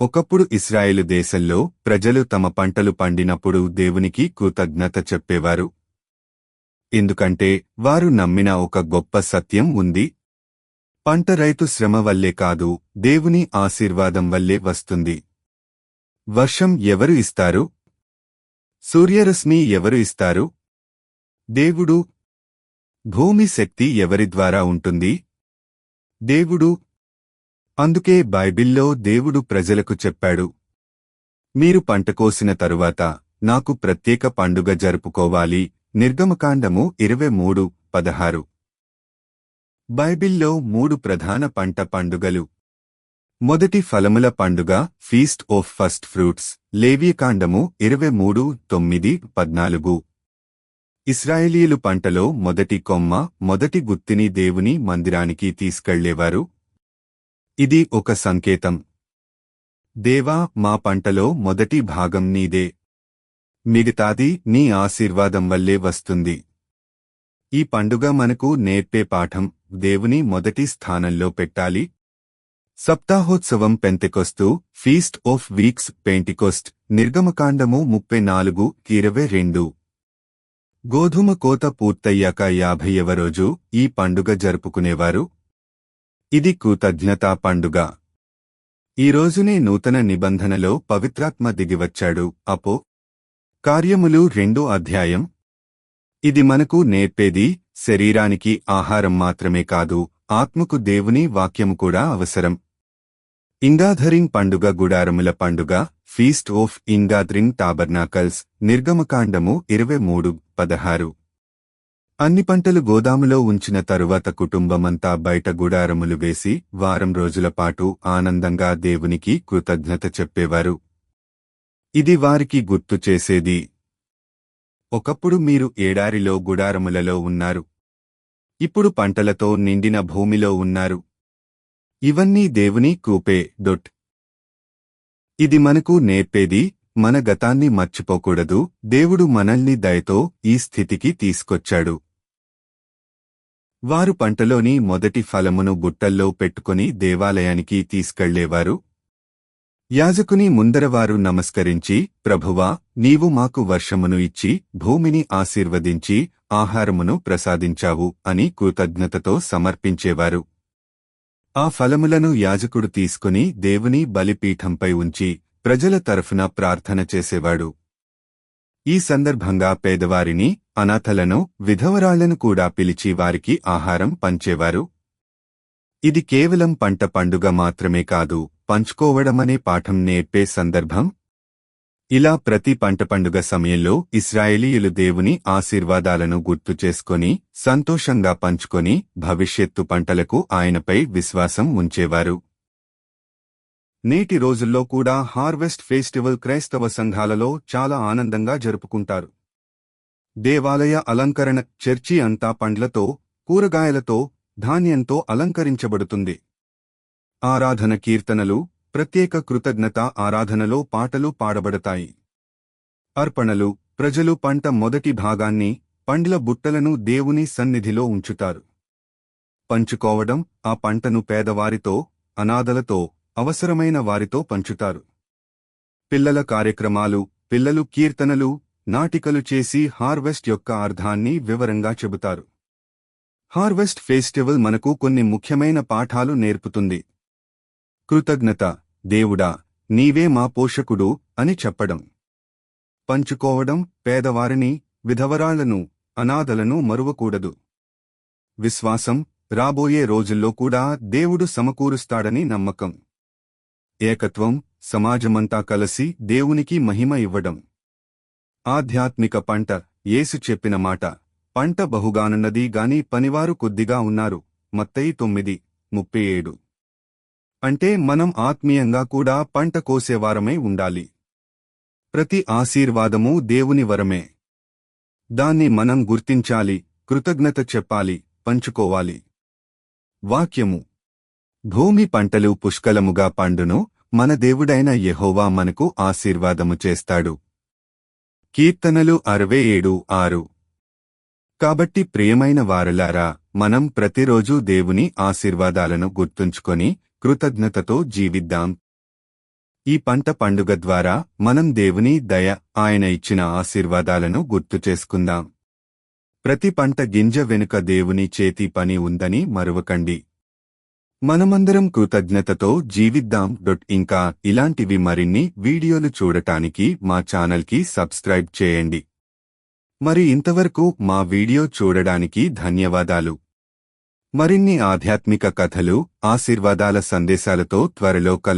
ఒకప్పుడు ఇస్రాయేలు దేశంలో ప్రజలు తమ పంటలు పండినప్పుడు దేవునికి కృతజ్ఞత చెప్పేవారు. ఎందుకంటే వారు నమ్మిన ఒక గొప్ప సత్యం ఉంది. పంట రైతు శ్రమ వల్లే కాదు దేవుని ఆశీర్వాదం వల్లే వస్తుంది. వర్షం ఎవరు ఇస్తారు? సూర్యరశ్మి ఎవరు ఇస్తారు? దేవుడు భూమి శక్తి ఎవరి ద్వారా ఉంటుంది? దేవుడు అందుకే బైబిల్లో దేవుడు ప్రజలకు చెప్పాడు. మీరు పంట కోసిన తరువాత నాకు ప్రత్యేక పండుగ జరుపుకోవాలి. నిర్గమకాండము ఇరవై మూడు పదహారు. బైబిల్లో మూడు ప్రధాన పంట పండుగలు. మొదటి ఫలముల పండుగ ఫీస్ట్ ఆఫ్ ఫస్ట్ ఫ్రూట్స్ లేవియకాండము ఇరవై మూడు తొమ్మిది పద్నాలుగు. ఇస్రాయేలీలు పంటలో మొదటి కొమ్మ మొదటి గుత్తిని దేవుని మందిరానికి తీసుకెళ్ళేవారు. ఇది ఒక సంకేతం. దేవా మా పంటలో మొదటి భాగం నీదే. మిగతాది నీ ఆశీర్వాదం వల్లే వస్తుంది. ఈ పండుగ మనకు నేర్పే పాఠం దేవుని మొదటి స్థానంలో పెట్టాలి. సప్తాహోత్సవం పెంతెకొస్తు ఫీస్ట్ ఆఫ్ వీక్స్ పెంటికోస్ట్ నిర్గమకాండము ముప్పై నాలుగు ఇరవై రెండు. గోధుమ కోత పూర్తయ్యాక యాభైవ రోజు ఈ పండుగ జరుపుకునేవారు. ఇది కృతజ్ఞతా పండుగ. ఈ రోజునే నూతన నిబంధనలో పవిత్రాత్మ దిగివచ్చాడు. అపో. కార్యములు రెండో అధ్యాయం. ఇది మనకు నేర్పేది శరీరానికి ఆహారం మాత్రమే కాదు ఆత్మకు దేవుని వాక్యము కూడా అవసరం. ఇంగాధరింగ్ పండుగ గుడారముల పండుగ ఫీస్ట్ ఆఫ్ ఇంగాద్రింగ్ టాబర్నాకల్స్ నిర్గమకాండము ఇరవై మూడు పదహారు. అన్ని పంటలు గోదాములో ఉంచిన తరువాత కుటుంబమంతా బయట గుడారములు వేసి వారం రోజుల పాటు ఆనందంగా దేవునికి కృతజ్ఞత చెప్పేవారు. ఇది వారికి గుర్తు చేసేది. ఒకప్పుడు మీరు ఏడారిలో గుడారములలో ఉన్నారు. ఇప్పుడు పంటలతో నిండిన భూమిలో ఉన్నారు. ఇవన్నీ దేవుని కూపే డొట్ ఇది మనకు నేర్పేది మన గతాన్ని మర్చిపోకూడదు దేవుడు మనల్ని దయతో ఈ స్థితికి తీసుకొచ్చాడు. వారు పంటలోని మొదటి ఫలమును బుట్టల్లో పెట్టుకుని దేవాలయానికి తీసుకెళ్ళేవారు. యాజకుని ముందరవారు నమస్కరించి ప్రభువా నీవు మాకు వర్షమును ఇచ్చి భూమిని ఆశీర్వదించి ఆహారమును ప్రసాదించావు అని కృతజ్ఞతతో సమర్పించేవారు. ఆ ఫలములను యాజకుడు తీసుకుని దేవుని బలిపీఠంపై ఉంచి ప్రజల తరఫున ప్రార్థన చేసేవాడు. ఈ సందర్భంగా పేదవారిని అనాథలను విధవరాళ్ళను కూడా పిలిచి వారికి ఆహారం పంచేవారు. ఇది కేవలం పంట పండుగ మాత్రమే కాదు పంచుకోవడమనే పాఠం నేర్పే సందర్భం. ఇలా ప్రతి పంట పండుగ సమయంలో ఇస్రాయేలీయులు దేవుని ఆశీర్వాదాలను గుర్తు చేసుకొని సంతోషంగా పంచుకొని భవిష్యత్తు పంటలకు ఆయనపై విశ్వాసం ఉంచేవారు. నేటి రోజుల్లో కూడా హార్వెస్ట్ ఫెస్టివల్ క్రైస్తవ సంఘాలలో చాలా ఆనందంగా జరుపుకుంటారు. దేవాలయ అలంకరణ చర్చి అంతా పండ్లతో కూరగాయలతో ధాన్యంతో అలంకరించబడుతుంది. ఆరాధన కీర్తనలు ప్రత్యేక కృతజ్ఞత ఆరాధనలో పాటలు పాడబడతాయి. అర్పణలు ప్రజలు పంట మొదటి భాగాన్ని పండ్ల బుట్టలను దేవుని సన్నిధిలో ఉంచుతారు. పంచుకోవడం ఆ పంటను పేదవారితో అనాథలతో అవసరమైన వారితో పంచుతారు. పిల్లల కార్యక్రమాలు పిల్లలు కీర్తనలు నాటికలు చేసి హార్వెస్ట్ యొక్క అర్థాన్ని వివరంగా చెబుతారు. హార్వెస్ట్ ఫెస్టివల్ మనకు కొన్ని ముఖ్యమైన పాఠాలు నేర్పుతుంది. కృతజ్ఞత దేవుడా నీవే మా పోషకుడు అని చెప్పడం. పంచుకోవడం పేదవారిని విధవరాళ్ళను అనాథలను మరువకూడదు. విశ్వాసం రాబోయే రోజుల్లో కూడా దేవుడు సమకూరుస్తాడని నమ్మకం. ఏకత్వం సమాజమంతా కలసి దేవునికి మహిమ ఇవ్వడం. ఆధ్యాత్మిక పంట యేసు చెప్పిన మాట. పంట బహుగానున్నది గాని పనివారు కొద్దిగా ఉన్నారు. మత్తయి తొమ్మిది ముప్పై ఏడు. అంటే మనం ఆత్మీయంగా కూడా పంట కోసేవారమై ఉండాలి. ప్రతి ఆశీర్వాదమూ దేవుని వరమే. దాన్ని మనం గుర్తించాలి కృతజ్ఞత చెప్పాలి పంచుకోవాలి. వాక్యము. భూమి పంటలు పుష్కలముగా పండును మన దేవుడైన యెహోవా మనకు ఆశీర్వాదము చేస్తాడు. కీర్తనలు అరవై ఏడు ఆరు. కాబట్టి ప్రియమైన వారలారా మనం ప్రతిరోజూ దేవుని ఆశీర్వాదాలను గుర్తుంచుకొని కృతజ్ఞతతో జీవిద్దాం. ఈ పంట పండుగ ద్వారా మనం దేవుని దయ ఆయన ఇచ్చిన ఆశీర్వాదాలను గుర్తు చేసుకుందాం. ప్రతి పంట గింజ వెనుక దేవుని చేతి పని ఉందని మరువకండి. మనమందరం కృతజ్ఞతతో జీవిద్దాం డొట్ ఇంకా ఇలాంటివి మరిన్ని వీడియోలు చూడటానికి మా ఛానల్కి సబ్స్క్రైబ్ చేయండి. మరి ఇంతవరకు మా వీడియో చూడడానికి ధన్యవాదాలు. మరిన్ని ఆధ్యాత్మిక కథలు ఆశీర్వాదాల సందేశాలతో త్వరలో కలు